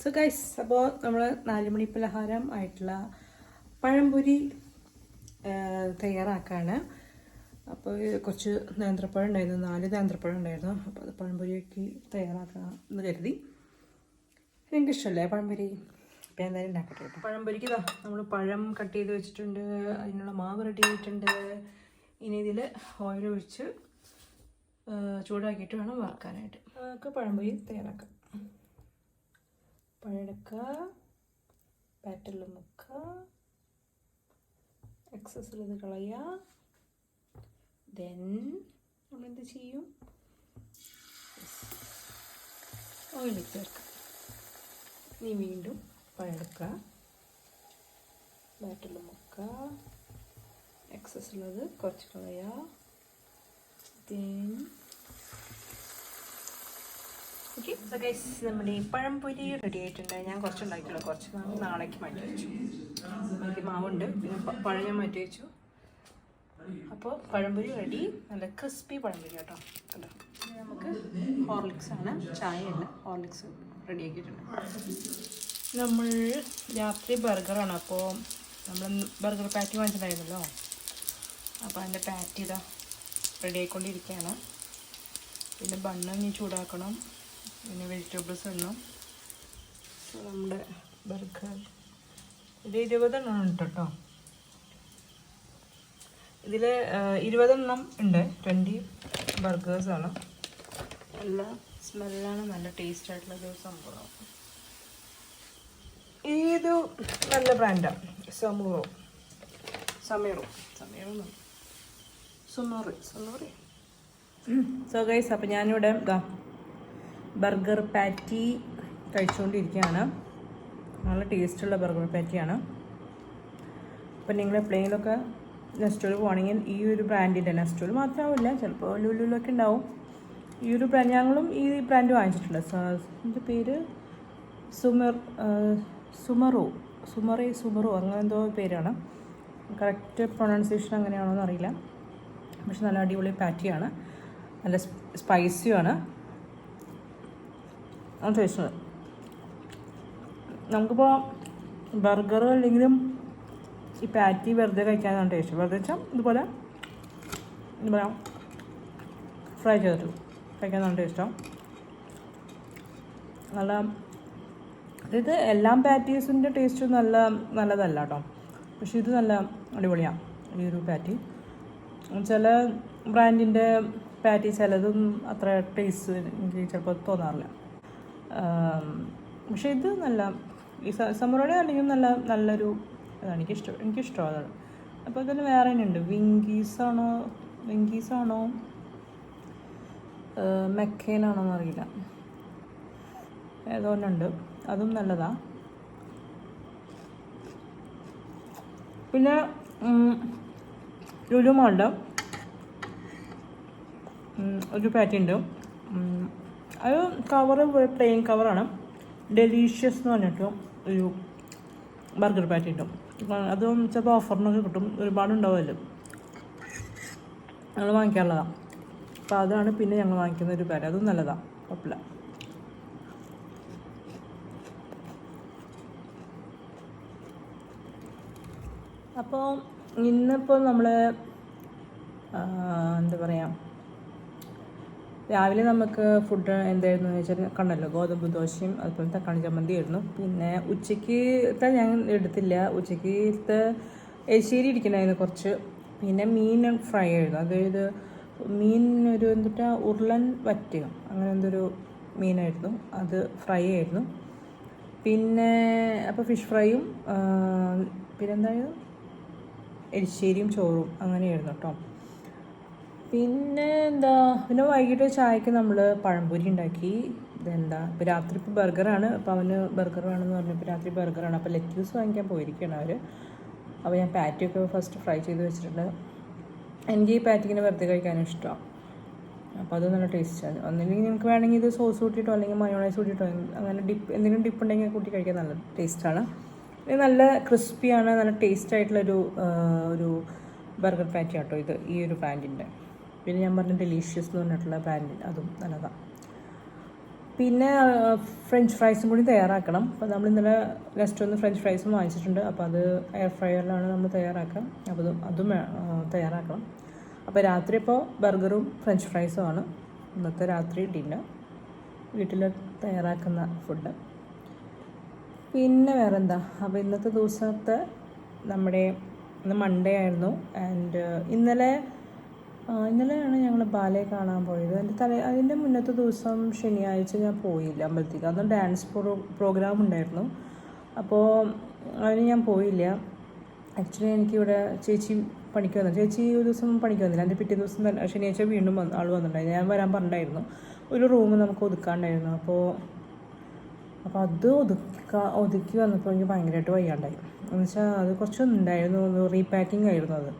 So guys അപ്പോൾ നമ്മൾ നാലുമണി പലഹാരം ആയിട്ടുള്ള പഴംപൊരി തയ്യാറാക്കാണ്. അപ്പോൾ കുറച്ച് നേന്ത്രപ്പഴം ഉണ്ടായിരുന്നു നാല് നേന്ത്രപ്പഴം ഉണ്ടായിരുന്നു. അപ്പോൾ അത് പഴംപൊരിയൊക്കെ തയ്യാറാക്കാം എന്ന് കരുതി. എനിക്ക് ഇഷ്ടമല്ലേ പഴംപൊരി? ഞാൻ എന്തായാലും ഉണ്ടാക്കട്ടെ കേട്ടോ. പഴംപൊരിക്ക് നമ്മൾ പഴം കട്ട് ചെയ്ത് വെച്ചിട്ടുണ്ട് അതിനുള്ള മാവ് റെഡി ചെയ്തിട്ടുണ്ട്. ഇനി ഇതിൽ ഓയിൽ ഒഴിച്ച് ചൂടാക്കിയിട്ട് വേണം വറക്കാനായിട്ട്. നമുക്ക് പഴംപൊരി തയ്യാറാക്കാം. പഴമെടുക്കുക ബാറ്ററിൽ മുക്കുക എക്സസ് ഇത് കളയുക ദെൻ നമ്മളെന്ത് ചെയ്യും? ഓയിൽ ചേർക്കുക ഇനി വീണ്ടും പഴമെടുക്കുക ബാറ്ററിൽ മുക്കുക എക്സസ് ഉള്ളത് കുറച്ച് കളയുക ദെൻ നമ്മുടെ ഈ പഴംപൊരി റെഡി ആയിട്ടുണ്ട്. ഞാൻ കുറച്ച് ഉണ്ടാക്കിയുള്ളൂ കുറച്ച് നാളേക്ക് മാറ്റി വെച്ചു. എനിക്ക് മാവുണ്ട്. പിന്നെ പഴം ഞാൻ മാറ്റി വെച്ചു. അപ്പോൾ പഴംപൊരി റെഡി നല്ല ക്രിസ്പി പഴംപൊരി കേട്ടോ. കേട്ടോ നമുക്ക് ഹോർലിക്സ് ആണ്. ചായയല്ല ഹോർലിക്സ് റെഡി ആക്കിയിട്ടുണ്ട്. നമ്മൾ രാത്രി ബർഗറാണ് അപ്പോൾ നമ്മൾ ബർഗർ പാറ്റി വാങ്ങിച്ചിട്ടുണ്ടായിരുന്നല്ലോ. അപ്പോൾ അതിന്റെ പാറ്റി ഇതാ റെഡി ആയിക്കൊണ്ടിരിക്കുകയാണ്. പിന്നെ ബണ്ണ് ഇനി ചൂടാക്കണം. പിന്നെ വെജിറ്റബിൾസ് So, നമ്മുടെ ബർഗർ ഇത് ഇരുപതെണ്ണം ഉണ്ട് കേട്ടോ. ഇതിൽ ഇരുപതെണ്ണം ഉണ്ട്. ട്വന്റി ബർഗേഴ്സാണ് നല്ല സ്മെല്ലാണ് നല്ല ടേസ്റ്റ് ആയിട്ടുള്ള ഒരു സംഭവം. ഇത് നല്ല ബ്രാൻഡാണ് സമൂറോ? സമീറോ. സമീറോ സുമോറി സുമോറി സോ ഗൈസ് അപ്പം ഞാനിവിടെ ഇതാ ബർഗർ പാറ്റി കഴിച്ചുകൊണ്ടിരിക്കുകയാണ്. നല്ല ടേസ്റ്റുള്ള ബർഗർ പാറ്റിയാണ്. അപ്പം നിങ്ങൾ എപ്പോഴെങ്കിലുമൊക്കെ നെസ്റ്റോൾ പോകണമെങ്കിൽ ഈ ഒരു ബ്രാൻഡിന്റെ നെസ്റ്റോൾ മാത്രമാവില്ല ചിലപ്പോൾ ലുലുലൊക്കെ ഉണ്ടാവും. ഈ ഒരു ബ്രാൻഡ് ഞങ്ങളും ഈ ബ്രാൻഡ് വാങ്ങിച്ചിട്ടുണ്ട്. എന്റെ പേര് സുമർ സുമറോ സുമറേ സുമറോ അങ്ങനെ എന്തോ പേരാണ്. കറക്റ്റ് പ്രൊണൗൺസിയേഷൻ അങ്ങനെയാണോ എന്നറിയില്ല പക്ഷെ നല്ല അടിപൊളി പാറ്റിയാണ്. നല്ല സ്പൈസിയുമാണ്. അത് ടേസ്റ്റ് നമുക്കിപ്പോൾ ബർഗർ അല്ലെങ്കിലും ഈ പാറ്റി വെറുതെ കഴിക്കാനാണ് ടേസ്റ്റ് വെറുതെ വെച്ചാൽ ഇതുപോലെ എന്താ പറയുക ഫ്രൈ ചെയ്തിട്ട് കഴിക്കാനാണ് ടേസ്റ്റാണ് നല്ല അതായത് എല്ലാം പാറ്റീസിന്റെ ടേസ്റ്റ് നല്ല നല്ലതല്ല കേട്ടോ പക്ഷേ ഇത് നല്ല അടിപൊളിയാണ് ഈ ഒരു പാറ്റി ചില ബ്രാൻഡിന്റെ പാറ്റി ചിലതും അത്ര ടേസ്റ്റ് എനിക്ക് ചിലപ്പോൾ തോന്നാറില്ല. ആം, പക്ഷേ ഇത് നല്ല ഈ സമറോടെ അല്ലെങ്കിൽ നല്ല നല്ലൊരു ഇതാണ്. എനിക്കിഷ്ടം എനിക്കിഷ്ടം അതാണ്. അപ്പോൾ ഇതിന് വേറെ തന്നെ ഉണ്ട്. വിങ്കീസാണോ വിങ്കീസാണോ? മെക്കേനാണോ എന്നറിയില്ല. ഏതോ ഒന്നുണ്ട് അതും നല്ലതാ. പിന്നെ ലുലുമാളുടെ ഒരു പാറ്റി ഉണ്ട്. അത് കവറ് പ്ലെയിൻ കവറാണ് ഡെലീഷ്യസ് എന്ന് പറഞ്ഞിട്ട് ഒരു ബർഗർ പാറ്റി കിട്ടും. അത് ചിലപ്പോൾ ഓഫറിനൊക്കെ കിട്ടും. ഒരുപാട് ഉണ്ടാവുമല്ലോ ഞങ്ങൾ വാങ്ങിക്കാറുള്ളതാണ് അപ്പോൾ അതാണ് പിന്നെ ഞങ്ങൾ വാങ്ങിക്കുന്ന ഒരു പാറ്റി അതും നല്ലതാണ് കുഴപ്പമില്ല അപ്പോൾ ഇന്നിപ്പോൾ നമ്മൾ എന്താ പറയുക രാവിലെ നമുക്ക് ഫുഡ് എന്തായിരുന്നു എന്ന് വെച്ചാൽ കണ്ടല്ലോ ഗോതമ്പ് ദോശയും അതുപോലെ തക്കാളി ചമ്മന്തി ആയിരുന്നു പിന്നെ ഉച്ചയ്ക്കത്തെ ഞാൻ എടുത്തില്ല. ഉച്ചയ്ക്കത്തെ എരിശ്ശേരി ഇരിക്കണമായിരുന്നു കുറച്ച്. പിന്നെ മീൻ ഫ്രൈ ആയിരുന്നു. അതായത് മീൻ ഒരു എന്തിട്ടാ ഉരുളൻ വറ്റയോ അങ്ങനെ എന്തൊരു മീനായിരുന്നു. അത് ഫ്രൈ ആയിരുന്നു. പിന്നെ അപ്പോൾ ഫിഷ് ഫ്രൈയും പിന്നെന്തായിരുന്നു? എരിശ്ശേരിയും ചോറും അങ്ങനെയായിരുന്നു കേട്ടോ പിന്നെ എന്താ പിന്നെ വൈകിട്ട് ചായക്ക് നമ്മൾ പഴംപൊരി ഉണ്ടാക്കി. ഇതെന്താ ഇപ്പോൾ രാത്രി ഇപ്പോൾ ബർഗറാണ്. അപ്പോൾ അവന് ബർഗർ വേണമെന്ന് പറഞ്ഞപ്പോൾ രാത്രി ബർഗറാണ്. അപ്പോൾ ലെറ്റ്യൂസ് വാങ്ങിക്കാൻ പോയിരിക്കുകയാണ് അവർ അപ്പോൾ ഞാൻ പാറ്റിയൊക്കെ ഫസ്റ്റ് ഫ്രൈ ചെയ്ത് വെച്ചിട്ടുണ്ട്. എനിക്ക് ഈ പാറ്റിങ്ങനെ വെറുതെ കഴിക്കാനും ഇഷ്ടമാണ് അപ്പോൾ അത് നല്ല ടേസ്റ്റാണ് ഒന്നില്ലെങ്കിൽ നിങ്ങൾക്ക് വേണമെങ്കിൽ ഇത് സോസ് കൂട്ടിയിട്ടോ അല്ലെങ്കിൽ മയോണൈസ് കൂട്ടിയിട്ടോ അങ്ങനെ ഡിപ്പ് എന്തെങ്കിലും ഡിപ്പ് ഉണ്ടെങ്കിൽ കൂട്ടി കഴിക്കാൻ നല്ല ടേസ്റ്റാണ് ഇത് നല്ല ക്രിസ്പിയാണ് നല്ല ടേസ്റ്റ് ആയിട്ടുള്ളൊരു ഒരു ബർഗർ പാറ്റി കേട്ടോ ഇത് ഈ ഒരു ബ്രാൻഡിന്റെ പിന്നെ ഞാൻ പറഞ്ഞ ഡെലീഷ്യസ് എന്ന് പറഞ്ഞിട്ടുള്ള ബ്രാൻഡ് അതും നല്ലതാണ് പിന്നെ ഫ്രഞ്ച് ഫ്രൈസും കൂടി തയ്യാറാക്കണം. അപ്പോൾ നമ്മൾ ഇന്നലെ നെക്സ്റ്റ് നിന്ന് ഫ്രഞ്ച് ഫ്രൈസും വാങ്ങിച്ചിട്ടുണ്ട്. അപ്പോൾ അത് എയർ ഫ്രയറിലാണ് നമ്മൾ തയ്യാറാക്കുക. അപ്പോൾ അതും അതും തയ്യാറാക്കണം. അപ്പോൾ രാത്രി ഇപ്പോൾ ബർഗറും ഫ്രഞ്ച് ഫ്രൈസും ആണ്. ഇന്നത്തെ രാത്രി ഡിന്നർ വീട്ടിൽ തയ്യാറാക്കുന്ന ഫുഡ് പിന്നെ വേറെ എന്താ അപ്പോൾ ഇന്നത്തെ ദിവസത്തെ നമ്മുടെ ഇന്ന് മൺഡേ ആയിരുന്നു. ആൻഡ് ഇന്നലെ ഇന്നലെയാണ് ഞങ്ങൾ ബാലെ കാണാൻ പോയത്. എന്റെ തലേ അതിന്റെ മുന്നത്തെ ദിവസം ശനിയാഴ്ച ഞാൻ പോയില്ല അമ്പലത്തേക്ക് അന്ന് ഡാൻസ് പ്രോ പ്രോഗ്രാം ഉണ്ടായിരുന്നു. അപ്പോൾ അതിന് ഞാൻ പോയില്ല. ആക്ച്വലി എനിക്കിവിടെ ചേച്ചി പണിക്ക് വന്നു. ചേച്ചി ഒരു ദിവസം പണിക്ക് വന്നില്ല. എന്റെ പിറ്റേ ദിവസം തന്നെ ശനിയാഴ്ച വീണ്ടും വന്ന് ആൾ വന്നിട്ടുണ്ടായിരുന്നു. ഞാൻ വരാൻ പറഞ്ഞിട്ടുണ്ടായിരുന്നു. ഒരു റൂം നമുക്ക് ഒതുക്കാണ്ടായിരുന്നു അപ്പോൾ അപ്പോൾ അത് ഒതുക്ക ഒതുക്കി വന്നപ്പോൾ എനിക്ക് ഭയങ്കരമായിട്ട് വയ്യാണ്ടായി. എന്ന് വെച്ചാൽ അത് കുറച്ചൊന്നുണ്ടായിരുന്നു. റീപാക്കിംഗ് ആയിരുന്നു അത്.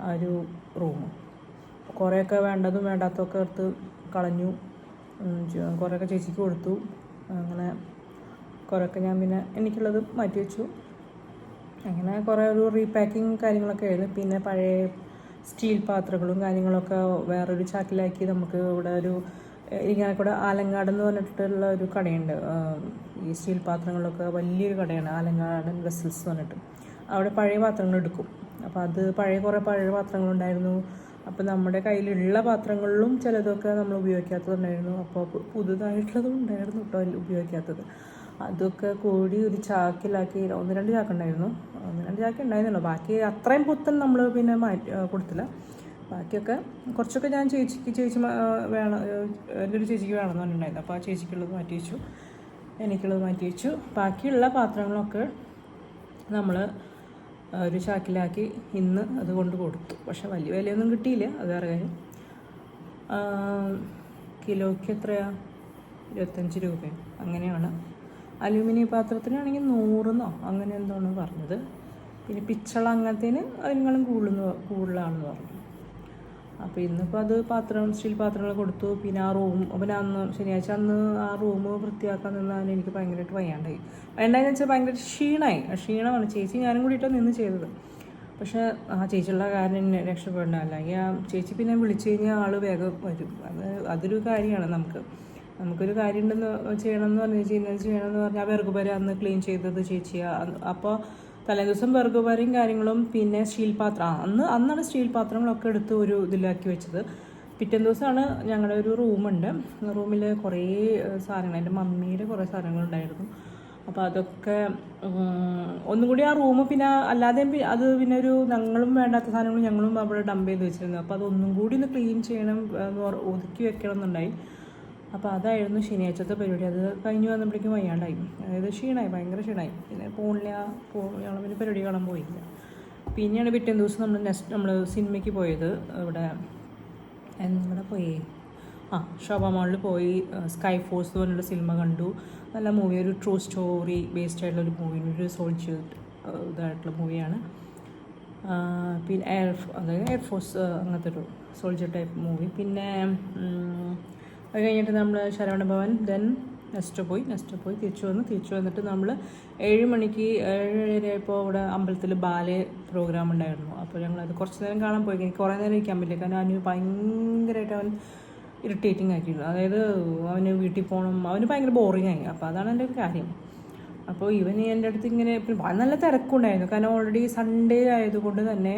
ആ ഒരു റൂം കുറേയൊക്കെ വേണ്ടതും വേണ്ടാത്തതൊക്കെ എടുത്ത് കളഞ്ഞു. കുറേയൊക്കെ ചേച്ചിക്ക് കൊടുത്തു. അങ്ങനെ കുറേയൊക്കെ ഞാൻ പിന്നെ എനിക്കുള്ളത് മാറ്റി വെച്ചു. അങ്ങനെ കുറേ ഒരു റീപാക്കിങ് കാര്യങ്ങളൊക്കെ ആയിരുന്നു. പിന്നെ പഴയ സ്റ്റീൽ പാത്രങ്ങളും കാര്യങ്ങളൊക്കെ വേറൊരു ചാക്കിലാക്കി നമുക്ക് ഇവിടെ ഒരു ഇങ്ങനെ കൂടെ ആലങ്ങാട് എന്ന് പറഞ്ഞിട്ടുള്ള ഒരു കടയുണ്ട്. ഈ സ്റ്റീൽ പാത്രങ്ങളൊക്കെ വലിയൊരു കടയാണ് ആലങ്കാടൻ വെസൽസ് എന്ന് പറഞ്ഞിട്ട്. അവിടെ പഴയ പാത്രങ്ങൾ എടുക്കും. അപ്പോൾ അത് പഴയ കുറേ പഴയ പാത്രങ്ങളുണ്ടായിരുന്നു. അപ്പോൾ നമ്മുടെ കയ്യിലുള്ള പാത്രങ്ങളിലും ചിലതൊക്കെ നമ്മൾ ഉപയോഗിക്കാത്തതുണ്ടായിരുന്നു. അപ്പോൾ പുതുതായിട്ടുള്ളതും ഉണ്ടായിരുന്നു കേട്ടോ ഉപയോഗിക്കാത്തത്. അതൊക്കെ കൂടി ഒരു ചാക്കിലാക്കി ഒന്ന് രണ്ട് ചാക്കുണ്ടായിരുന്നു. ഒന്ന് രണ്ട് ചാക്ക് ഉണ്ടായിരുന്നുള്ളൂ. ബാക്കി അത്രയും പുത്തൻ നമ്മൾ പിന്നെ മാറ്റി കൊടുത്തില്ല. ബാക്കിയൊക്കെ കുറച്ചൊക്കെ ഞാൻ ചേച്ചിക്ക് ചേച്ചി വേണം എന്റെ ഒരു ചേച്ചിക്ക് വേണമെന്ന് പറഞ്ഞിട്ടുണ്ടായിരുന്നു. അപ്പോൾ ആ ചേച്ചിക്കുള്ളത് മാറ്റി വെച്ചു. എനിക്കുള്ളത് മാറ്റി വെച്ചു. ബാക്കിയുള്ള പാത്രങ്ങളൊക്കെ നമ്മൾ ഒരു ചാക്കിലാക്കി ഇന്ന് അത് കൊണ്ട് കൊടുത്തു. പക്ഷെ വലിയ വിലയൊന്നും കിട്ടിയില്ല അത് വേറെ കാര്യം. കിലോയ്ക്ക് എത്രയാ? ഇരുപത്തഞ്ച് രൂപ. അങ്ങനെയാണ്. അലുമിനിയം പാത്രത്തിനാണെങ്കിൽ നൂറെന്നോ അങ്ങനെ എന്തോന്ന് പറഞ്ഞത്. പിന്നെ പിച്ചള അങ്ങനത്തേന് അതിനും കൂടുതൽ കൂടുതലാണെന്ന് പറഞ്ഞു. അപ്പോൾ ഇന്നിപ്പോൾ അത് പാത്രം സ്റ്റീൽ പാത്രങ്ങൾ കൊടുത്തു. പിന്നെ ആ റൂം പിന്നെ അന്ന് ശനിയാഴ്ച അന്ന് ആ റൂം വൃത്തിയാക്കാൻ നിന്നാൽ എനിക്ക് ഭയങ്കരമായിട്ട് വയ്യാണ്ടായി. വയ്യാണ്ടായെന്ന് വെച്ചാൽ ഭയങ്കര ക്ഷീണമായി ക്ഷീണമാണ്. ചേച്ചി ഞാനും കൂടിയിട്ടാണ് നിന്ന് ചെയ്തത്. പക്ഷേ ആ ചേച്ചിയുള്ള കാരണം രക്ഷപ്പെടണം. അല്ലെങ്കിൽ ആ ചേച്ചി പിന്നെ വിളിച്ചു കഴിഞ്ഞാൽ ആൾ വേഗം വരും. അത് അതൊരു കാര്യമാണ് നമുക്ക്. നമുക്കൊരു കാര്യം ഉണ്ടെന്ന് ചെയ്യണമെന്ന് പറഞ്ഞു ചെയ്യുന്നത് ചെയ്യണമെന്ന് പറഞ്ഞാൽ ആ വെറുകുപര അന്ന് ക്ലീൻ ചെയ്തത് ചേച്ചിയാണ് അപ്പോൾ തലേ ദിവസം വരെയും കാര്യങ്ങളും പിന്നെ സ്റ്റീൽ പാത്രം അന്ന് അന്നാണ് സ്റ്റീൽ പാത്രങ്ങളൊക്കെ എടുത്ത് ഒരു ഇതിലാക്കി വെച്ചത്. പിറ്റേ ദിവസമാണ് ഞങ്ങളുടെ ഒരു റൂമുണ്ട്. റൂമിൽ കുറേ സാധനങ്ങൾ എന്റെ മമ്മിയുടെ കുറേ സാധനങ്ങളുണ്ടായിരുന്നു. അപ്പോൾ അതൊക്കെ ഒന്നും കൂടി ആ റൂം പിന്നെ അല്ലാതെ അത് പിന്നെ ഒരു ഞങ്ങളും വേണ്ടാത്ത സാധനങ്ങളും ഞങ്ങളും അവിടെ ഡംപ് ചെയ്ത് വെച്ചിരുന്നു. അപ്പോൾ അതൊന്നും കൂടി ഒന്ന് ക്ലീൻ ചെയ്യണം ഒതുക്കി വെക്കണം എന്നുണ്ടായി അപ്പോൾ അതായിരുന്നു ശനിയാഴ്ചത്തെ പരിപാടി. അത് കഴിഞ്ഞ് വന്നപ്പോഴേക്കും വയ്യാണ്ടായി. അതായത് ക്ഷീണമായി ഭയങ്കര ക്ഷീണമായി പിന്നെ പോണില്ല പോ ഞങ്ങൾ പിന്നെ പരിപാടി കാണാൻ പോയില്ല പിന്നെയാണ് പിറ്റേ ദിവസം നമ്മൾ നെക്സ്റ്റ് നമ്മൾ സിനിമയ്ക്ക് പോയത്. ഇവിടെ എവിടെ പോയി? ആ ഷോഭാ മാളിൽ പോയി. സ്കൈ ഫോഴ്സ് എന്ന് പറഞ്ഞൊരു സിനിമ കണ്ടു. നല്ല മൂവി ഒരു ട്രൂ സ്റ്റോറി ബേസ്ഡ് ആയിട്ടുള്ള ഒരു മൂവി ഒരു സോൾജ് ഇതായിട്ടുള്ള മൂവിയാണ് പിന്നെ എയർ അതായത് എയർഫോഴ്സ് അങ്ങനത്തെ ഒരു സോൾജർ ടൈപ്പ് മൂവി പിന്നെ അത് കഴിഞ്ഞിട്ട് നമ്മൾ ശരവണ ഭവൻ ദെൻ നെസ്റ്റ് പോയി നെസ്റ്റ് പോയി തിരിച്ചു വന്ന്. തിരിച്ചു വന്നിട്ട് നമ്മൾ ഏഴ് മണിക്ക് ഏഴരയായപ്പോൾ അവിടെ അമ്പലത്തിൽ ബാലെ പ്രോഗ്രാം ഉണ്ടായിരുന്നു. അപ്പോൾ ഞങ്ങളത് കുറച്ച് നേരം കാണാൻ പോയി. എനിക്ക് കുറേ നേരം ഇരിക്കാൻ പറ്റില്ല. കാരണം അവന് ഭയങ്കരമായിട്ട് അവൻ ഇറിറ്റേറ്റിംഗ് ആക്കിയിരുന്നു. അതായത് അവന് വീട്ടിൽ പോകണം അവന് ഭയങ്കര ബോറിംഗ് ആയി. അപ്പോൾ അതാണ് എന്റെ ഒരു കാര്യം. അപ്പോൾ ഇവന് എന്റെ അടുത്ത് ഇങ്ങനെ നല്ല തിരക്കുണ്ടായിരുന്നു. കാരണം ഓൾറെഡി സൺഡേ ആയതുകൊണ്ട് തന്നെ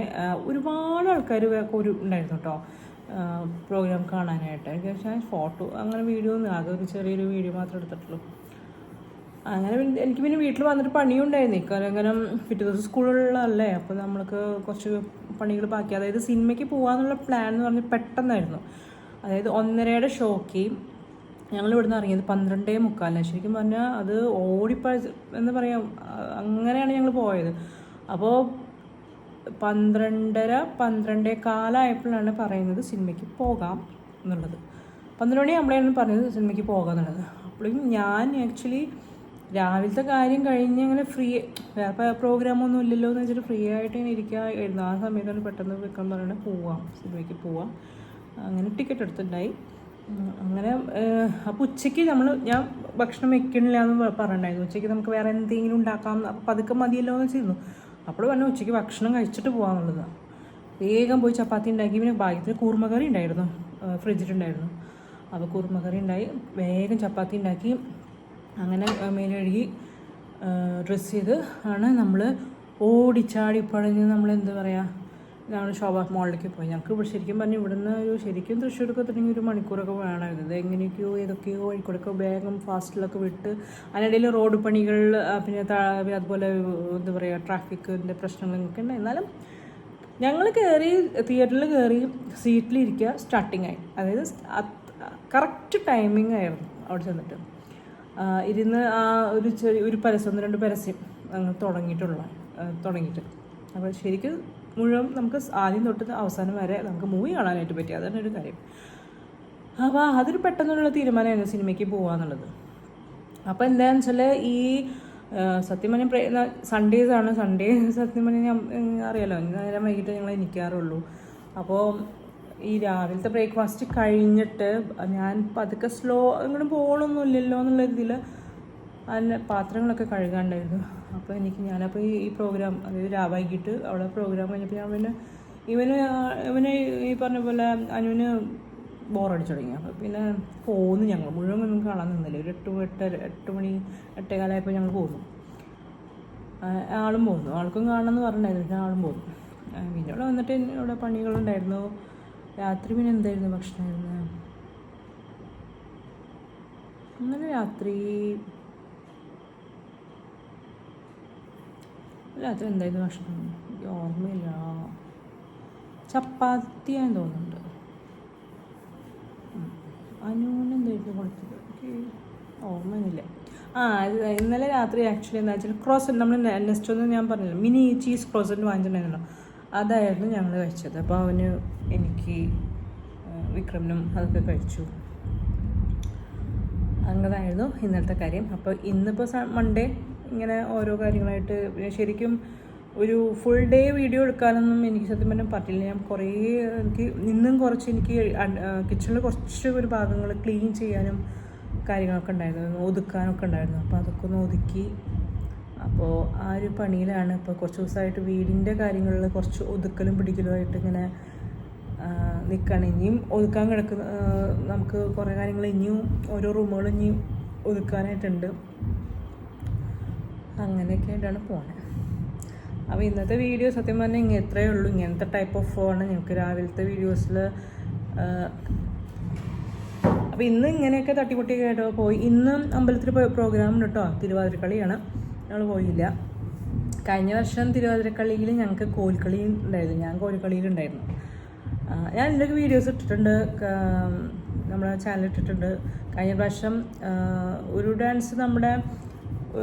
ഒരുപാട് ആൾക്കാർ ഒരു ഉണ്ടായിരുന്നു കേട്ടോ പ്രോഗ്രാം കാണാനായിട്ട്. എനിക്ക് പക്ഷേ ഫോട്ടോ അങ്ങനെ വീഡിയോ ഒന്നും ആകെ ഒരു ചെറിയൊരു വീഡിയോ മാത്രം എടുത്തിട്ടുള്ളൂ. അങ്ങനെ എനിക്ക് പിന്നെ വീട്ടിൽ വന്നിട്ട് പണിയും ഉണ്ടായിരുന്നു കാരണം കാരണം പിറ്റേ ദിവസം സ്കൂളുകളിലല്ലേ അപ്പോൾ നമ്മൾക്ക് കുറച്ച് പണികൾ ബാക്കി. അതായത് സിനിമയ്ക്ക് പോകാന്നുള്ള പ്ലാൻ എന്ന് പറഞ്ഞാൽ പെട്ടെന്നായിരുന്നു. അതായത് ഒന്നരയുടെ ഷോക്ക്. ഞങ്ങൾ ഇവിടുന്ന് ഇറങ്ങിയത് പന്ത്രണ്ടേ മുക്കാലിന്. ശരിക്കും പറഞ്ഞാൽ അത് ഓടിപ്പഴ എന്ന് പറയാം അങ്ങനെയാണ് ഞങ്ങൾ പോയത്. അപ്പോൾ പന്ത്രണ്ടര പന്ത്രണ്ടേ കാലായപ്പോഴാണ് പറയുന്നത് സിനിമയ്ക്ക് പോകാം എന്നുള്ളത്. പന്ത്രണ്ട് മണിയാകുമ്പോഴാണ് പറഞ്ഞത് സിനിമയ്ക്ക് പോകാം എന്നുള്ളത്. അപ്പോഴും ഞാൻ ആക്ച്വലി രാവിലത്തെ കാര്യം കഴിഞ്ഞ് അങ്ങനെ ഫ്രീ വേറെ പ്രോഗ്രാമൊന്നും ഇല്ലല്ലോ എന്ന് വെച്ചിട്ട് ഫ്രീ ആയിട്ട് ഇങ്ങനെ ഇരിക്കുക ആ സമയത്താണ് പെട്ടെന്ന് വെക്കാൻ പറയുന്നത് പോവാം സിനിമയ്ക്ക് പോവാം. അങ്ങനെ ടിക്കറ്റ് എടുത്തിട്ടുണ്ടായി. അങ്ങനെ അപ്പോൾ ഉച്ചയ്ക്ക് നമ്മൾ ഞാൻ ഭക്ഷണം വെക്കണില്ല എന്ന് പറഞ്ഞിട്ടുണ്ടായിരുന്നു. ഉച്ചയ്ക്ക് നമുക്ക് വേറെ എന്തെങ്കിലും ഉണ്ടാക്കാം അപ്പം പതുക്കെ മതിയല്ലോ എന്ന് വെച്ചിരുന്നു. അപ്പോൾ പറഞ്ഞു ഉച്ചയ്ക്ക് ഭക്ഷണം കഴിച്ചിട്ട് പോകാമെന്നുള്ളത് വേഗം പോയി ചപ്പാത്തി ഉണ്ടാക്കി പിന്നെ ഭാഗ്യത്തിന് കൂർമ്മ കറി ഉണ്ടായിരുന്നു ഫ്രിഡ്ജിലുണ്ടായിരുന്നു. അപ്പോൾ കുറുമക്കറി ഉണ്ടായി വേഗം ചപ്പാത്തി ഉണ്ടാക്കി അങ്ങനെ മേലഴുകി ഡ്രസ്സ് ചെയ്ത് ആണ് നമ്മൾ ഓടിച്ചാടി പഴഞ്ഞ് നമ്മൾ എന്താ പറയുക നമ്മൾ ശോഭ മോളിലേക്ക് പോയി. ഞങ്ങൾക്ക് ശരിക്കും പറഞ്ഞു ഇവിടുന്ന് ഒരു ശരിക്കും തൃശ്ശൂരൊക്കെ തുടങ്ങി ഒരു മണിക്കൂറൊക്കെ വേണമായിരുന്നു ഇത്. എങ്ങനെയൊക്കെയോ ഏതൊക്കെയോ വഴിക്കൂടെയൊക്കെ വേഗം ഫാസ്റ്റിലൊക്കെ വിട്ട് അതിനിടയിൽ റോഡ് പണികൾ പിന്നെ അതുപോലെ എന്താ പറയുക ട്രാഫിക്കിന്റെ പ്രശ്നങ്ങളൊക്കെ ഉണ്ട്. എന്നാലും ഞങ്ങൾ കയറി തിയേറ്ററിൽ കയറി സീറ്റിലിരിക്കുക സ്റ്റാർട്ടിങ് ആയി. അതായത് കറക്റ്റ് ടൈമിംഗ് ആയിരുന്നു അവിടെ ചെന്നിട്ട്. ഇരുന്ന് ആ ഒരു ചെറിയ ഒരു പരസ്യം ഒന്ന് രണ്ട് പരസ്യം തുടങ്ങിയിട്ടുള്ള തുടങ്ങിയിട്ട്. അപ്പോൾ ശരിക്കും മുഴുവൻ നമുക്ക് ആദ്യം തൊട്ട് അവസാനം വരെ നമുക്ക് മൂവി കാണാനായിട്ട് പറ്റി. അതാണ് ഒരു കാര്യം. അപ്പോൾ അതൊരു പെട്ടെന്നുള്ള തീരുമാനമായിരുന്നു സിനിമയ്ക്ക് പോകാന്നുള്ളത് അപ്പോൾ എന്താണെന്ന് വെച്ചാൽ ഈ ആ, പ്രേ സൺഡേസ് ആണ്. സൺഡേ സത്യം ഞാൻ അറിയാലോ. നേരം വൈകിട്ട് ഞങ്ങൾ നിൽക്കാറുള്ളൂ അപ്പോൾ ഈ രാവിലത്തെ ബ്രേക്ക്ഫാസ്റ്റ് കഴിഞ്ഞിട്ട് ഞാൻ പതുക്കെ സ്ലോ ഇങ്ങനെ പോകണമൊന്നുമില്ലല്ലോ എന്നുള്ള ഇതിൽ അതിന് പാത്രങ്ങളൊക്കെ കഴുകാണ്ടായിരുന്നു. അപ്പോൾ എനിക്ക് ഞാനപ്പോൾ ഈ പ്രോഗ്രാം അതായത് വൈകിട്ട് അവിടെ പ്രോഗ്രാം കഴിഞ്ഞപ്പോൾ ഞാൻ പിന്നെ ഇവന് ഇവന് ഈ പറഞ്ഞ പോലെ അനുവിന് ബോറടിച്ചു തുടങ്ങി. അപ്പോൾ പിന്നെ പോന്നു ഞങ്ങൾ. മുഴുവൻ ഒന്നും കാണാൻ നിന്നില്ല. ഒരു എട്ട് എട്ടര എട്ട് മണി എട്ടേകാലായപ്പോൾ ഞങ്ങൾ പോന്നു. ആളും പോന്നു. ആൾക്കും കാണണമെന്ന് പറഞ്ഞിട്ടുണ്ടായിരുന്നു. ആളും പോന്നു. ആ, പിന്നെ ഇവിടെ വന്നിട്ട് ഇവിടെ പണികളുണ്ടായിരുന്നു. രാത്രി പിന്നെ എന്തായിരുന്നു ഭക്ഷണമായിരുന്നു ഇന്നലെ രാത്രി രാത്രി എന്തായിരുന്നു ഭക്ഷണം? ഓർമ്മയില്ല. ചപ്പാത്തിയാന്ന് തോന്നുന്നുണ്ട്. ഉം. അനുവിന് എന്തായിരുന്നു ഓർമ്മയില്ല ആ ഇന്നലെ രാത്രി ആക്ച്വലി എന്താ വെച്ചാൽ ക്രോസൻ നമ്മൾ നെക്സ്റ്റ് ഒന്നും ഞാൻ പറഞ്ഞില്ല മിനി ചീസ് ക്രോസൻ വാങ്ങിച്ചിട്ടുണ്ടായിരുന്നു. അതായിരുന്നു ഞങ്ങൾ കഴിച്ചത്. അപ്പോൾ അവന് എനിക്ക് വിക്രമിനും അതൊക്കെ കഴിച്ചു. അങ്ങനെയായിരുന്നു ഇന്നത്തെ കാര്യം. അപ്പോൾ ഇന്നിപ്പോൾ മൺഡേ ഇങ്ങനെ ഓരോ കാര്യങ്ങളായിട്ട് ശരിക്കും ഒരു ഫുൾ ഡേ വീഡിയോ എടുക്കാനൊന്നും എനിക്ക് സത്യം പറഞ്ഞാൽ പറ്റില്ല. ഞാൻ കുറേ എനിക്ക് ഇന്നും കുറച്ച് എനിക്ക് കിച്ചണിൽ കുറച്ച് ഒരു ഭാഗങ്ങൾ ക്ലീൻ ചെയ്യാനും കാര്യങ്ങളൊക്കെ ഉണ്ടായിരുന്നു. ഒതുക്കാനൊക്കെ ഉണ്ടായിരുന്നു. അപ്പോൾ അതൊക്കെ ഒന്ന് ഒതുക്കി. അപ്പോൾ ആ ഒരു പണിയിലാണ്. ഇപ്പോൾ കുറച്ച് ദിവസമായിട്ട് വീടിന്റെ കാര്യങ്ങളിൽ കുറച്ച് ഒതുക്കലും പിടിക്കലുമായിട്ട് ഇങ്ങനെ നിൽക്കുകയാണ് ഇനിയും ഒതുക്കാൻ കിടക്കുന്ന നമുക്ക് കുറേ കാര്യങ്ങൾ ഇനിയും ഓരോ റൂമുകൾ ഇനിയും ഒതുക്കാനായിട്ടുണ്ട്. അങ്ങനെയൊക്കെ ആയിട്ടാണ് പോണത് അപ്പോൾ ഇന്നത്തെ വീഡിയോ സത്യം പറഞ്ഞാൽ ഇങ്ങനെ എത്രയേ ഉള്ളൂ. ഇങ്ങനത്തെ ടൈപ്പ് ഓഫ് ഫോണ് ഞങ്ങൾക്ക് രാവിലത്തെ വീഡിയോസിൽ അപ്പോൾ ഇന്ന് ഇങ്ങനെയൊക്കെ തട്ടിപ്പൊട്ടിയൊക്കെ ആയിട്ട് പോയി. ഇന്ന് അമ്പലത്തിൽ പ്രോഗ്രാം ഉണ്ട് കേട്ടോ തിരുവാതിരക്കളിയാണ്. ഞങ്ങൾ പോയില്ല. കഴിഞ്ഞ വർഷം തിരുവാതിരക്കളിയിൽ ഞങ്ങൾക്ക് കോൽക്കളി ഉണ്ടായിരുന്നു. ഞാൻ കോൽക്കളിയിലുണ്ടായിരുന്നു. ഉണ്ടായിരുന്നു ഞാൻ ഇതിന്റെയൊക്കെ വീഡിയോസ് ഇട്ടിട്ടുണ്ട്. നമ്മുടെ ചാനൽ ഇട്ടിട്ടുണ്ട്. കഴിഞ്ഞ പ്രാവശ്യം ഒരു ഡാൻസ് നമ്മുടെ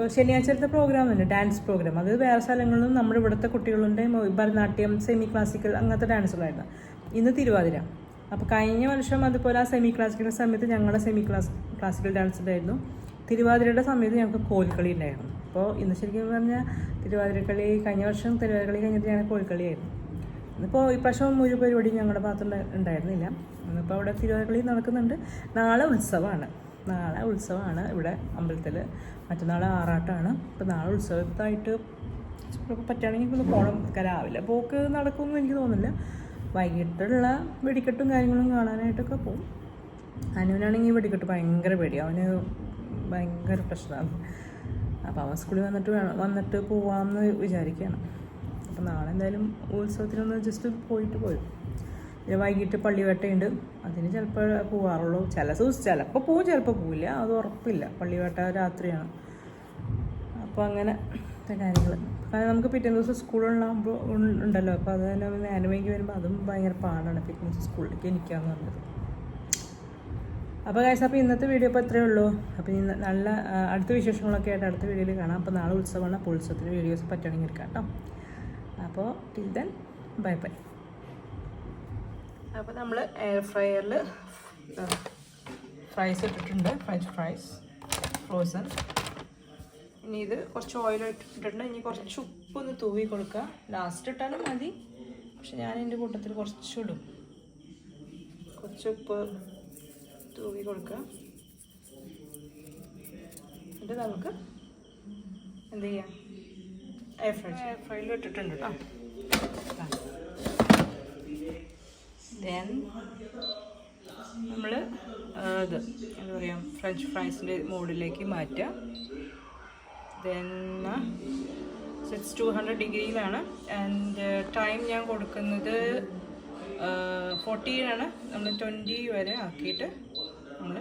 ശനിയാഴ്ചത്തെ പ്രോഗ്രാം തന്നെ ഡാൻസ് പ്രോഗ്രാം. അത് വേറെ സ്ഥലങ്ങളിലും നമ്മുടെ ഇവിടുത്തെ കുട്ടികളുണ്ട് മൊ- ഭരതനാട്യം സെമി ക്ലാസിക്കൽ അങ്ങനത്തെ ഡാൻസുകളായിരുന്നു ഇന്ന് തിരുവാതിര. അപ്പോൾ കഴിഞ്ഞ വർഷം അതുപോലെ ആ സെമി ക്ലാസിക്കൽ സമയത്ത് ഞങ്ങളുടെ സെമി ക്ലാസ് ക്ലാസിക്കൽ ഡാൻസ് ഉണ്ടായിരുന്നു. തിരുവാതിരയുടെ സമയത്ത് ഞങ്ങൾക്ക് കോൽക്കളി ഉണ്ടായിരുന്നു. അപ്പോൾ ഇന്ന് ശരിക്കും പറഞ്ഞാൽ തിരുവാതിരക്കളി കഴിഞ്ഞ വർഷം തിരുവാതിരക്കളി കഴിഞ്ഞിട്ട് ഞങ്ങൾ കോൽക്കളിയായിരുന്നു. ഇന്നിപ്പോൾ ഇപ്രാവശ്യം ഒരു പരിപാടി ഞങ്ങളുടെ ഭാഗത്ത് ഉണ്ടായിരുന്നില്ല. ഇന്നിപ്പോൾ അവിടെ തിരുവാതിരക്കളി നടക്കുന്നുണ്ട്. നാളെ ഉത്സവമാണ്. നാളെ ഉത്സവമാണ് ഇവിടെ അമ്പലത്തിൽ മറ്റന്നാൾ ആറാട്ടാണ്. അപ്പോൾ നാളെ ഉത്സവത്തായിട്ട് പറ്റുകയാണെങ്കിൽ ഒന്ന് പോകണം രാവിലെ പോക്ക് നടക്കുമെന്ന് എനിക്ക് തോന്നുന്നില്ല. വൈകിട്ടുള്ള വെടിക്കെട്ടും കാര്യങ്ങളും കാണാനായിട്ടൊക്കെ പോകും അനുവിനാണെങ്കിൽ വെടിക്കെട്ട് ഭയങ്കര പേടി അവന് ഭയങ്കര പ്രശ്നമാണ്. അപ്പോൾ അവൻ സ്കൂളിൽ വന്നിട്ട് വേണം വന്നിട്ട് പോവാമെന്ന് വിചാരിക്കുകയാണ്. അപ്പോൾ നാളെ എന്തായാലും ഉത്സവത്തിനൊന്ന് ജസ്റ്റ് പോയിട്ട് പോരും. പിന്നെ വൈകിട്ട് പള്ളിവേട്ടയുണ്ട്. അതിന് ചിലപ്പോൾ പോവാറുള്ളൂ. ചില ദിവസം ചിലപ്പോൾ പോവും ചിലപ്പോൾ പോവില്ല. അത് ഉറപ്പില്ല. പള്ളിവേട്ട രാത്രിയാണ്. അപ്പോൾ അങ്ങനെ കാര്യങ്ങൾ കാരണം നമുക്ക് പിറ്റേ ദിവസം സ്കൂളുണ്ടാകുമ്പോൾ ഉണ്ടല്ലോ. അപ്പോൾ അത് തന്നെ വൈകി വരുമ്പോൾ അതും ഭയങ്കര പാടാണ് പിറ്റേ ദിവസം സ്കൂളിലേക്ക് എനിക്കാന്ന് പറഞ്ഞത്. അപ്പോൾ കാശ് അപ്പോൾ ഇന്നത്തെ വീഡിയോ ഇപ്പോൾ ഇത്രയേ ഉള്ളൂ. അപ്പോൾ ഇന്ന് നല്ല അടുത്ത വിശേഷങ്ങളൊക്കെ ആയിട്ട് അടുത്ത വീഡിയോയിൽ കാണാം. അപ്പോൾ നാളെ ഉത്സവമാണ്. അപ്പോൾ ഉത്സവത്തിന് വീഡിയോസ് പറ്റുകയാണെങ്കിൽ എടുക്കാം കേട്ടോ. അപ്പോൾ ടിൽ ദെൻ ബൈ ബൈ അപ്പോൾ നമ്മൾ എയർ ഫ്രയറിൽ ഫ്രൈസ് ഇട്ടിട്ടുണ്ട് ഫ്രഞ്ച് ഫ്രൈസ് ഫ്രോസൺ ഇനി ഇത് കുറച്ച് ഓയിൽ ഇട്ടിട്ടുണ്ട്. ഇനി കുറച്ച് ഉപ്പ് ഒന്ന് തൂവി കൊടുക്കുക ലാസ്റ്റ് ഇട്ടാലും മതി. പക്ഷെ ഞാൻ എന്റെ കൂട്ടത്തിൽ കുറച്ചിടും കുറച്ച് ഉപ്പ് തൂവി കൊടുക്കുക എന്നിട്ട് നമുക്ക് എന്ത് ചെയ്യാം? എയർ ഫ്രൈ എയർ ഫ്രൈയിൽ ഇട്ടിട്ടുണ്ട്. കേട്ടോ ദെൻ നമ്മൾ ഇത് എന്താ പറയുക ഫ്രഞ്ച് ഫ്രൈസിന്റെ മോഡിലേക്ക് മാറ്റുക. ദെൻ സിക്സ് ടു ഹൺഡ്രഡ് ഡിഗ്രിയിലാണ്. ആൻഡ് ടൈം ഞാൻ കൊടുക്കുന്നത് ഫോർട്ടീനാണ് നമ്മൾ ട്വന്റി വരെ ആക്കിയിട്ട് നമ്മൾ